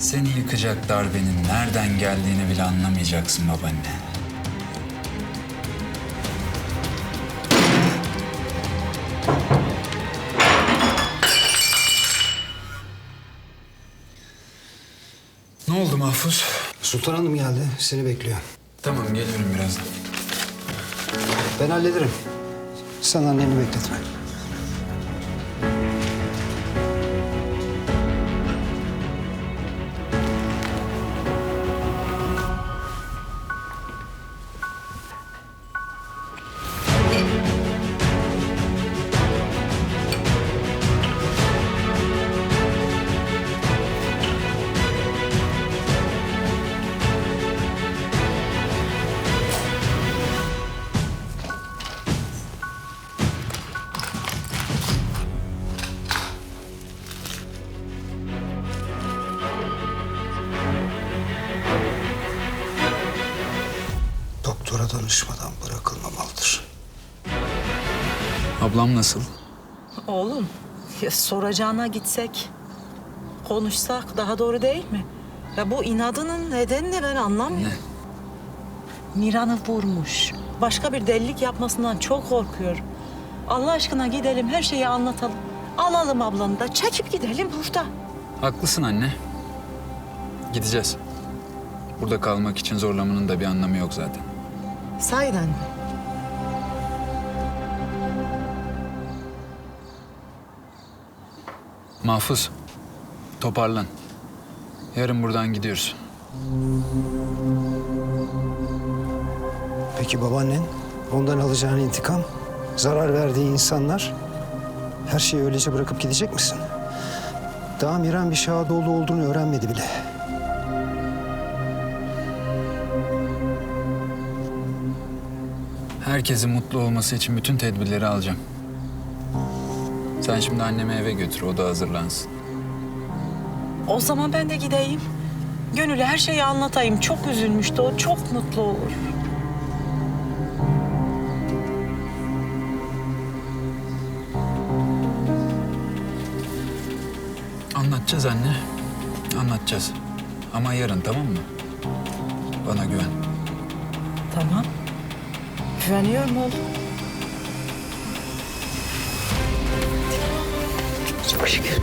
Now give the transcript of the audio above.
Seni yıkacak darbenin nereden geldiğini bile anlamayacaksın babaanne. Ne oldu Mahfuz? Sultan Hanım geldi. Seni bekliyor. Tamam gelirim birazdan. Ben hallederim. Sen anneni bekletme. Doktora danışmadan bırakılmamalıdır. Ablam nasıl? Oğlum, ya soracağına gitsek, konuşsak daha doğru değil mi? Ya bu inadının nedenini ben anlamıyorum. Ne? Miran'ı vurmuş. Başka bir delilik yapmasından çok korkuyorum. Allah aşkına gidelim, her şeyi anlatalım. Alalım ablanı da çekip gidelim burada. Haklısın anne. Gideceğiz. Burada kalmak için zorlamanın da bir anlamı yok zaten. Sahiden mi? Mahfuz, toparlan. Yarın buradan gidiyoruz. Peki babaannen? Ondan alacağın intikam? Zarar verdiği insanlar? Her şeyi öylece bırakıp gidecek misin? Daha Miran bir Şahadoğlu olduğunu öğrenmedi bile. Herkesin mutlu olması için bütün tedbirleri alacağım. Sen şimdi annemi eve götür, o da hazırlansın. O zaman ben de gideyim. Gönül'e her şeyi anlatayım. Çok üzülmüştü o, çok mutlu olur. Anlatacağız anne, anlatacağız. Ama yarın tamam mı? Bana güven. Tamam. Güveniyorum oğlum. Çok şükür.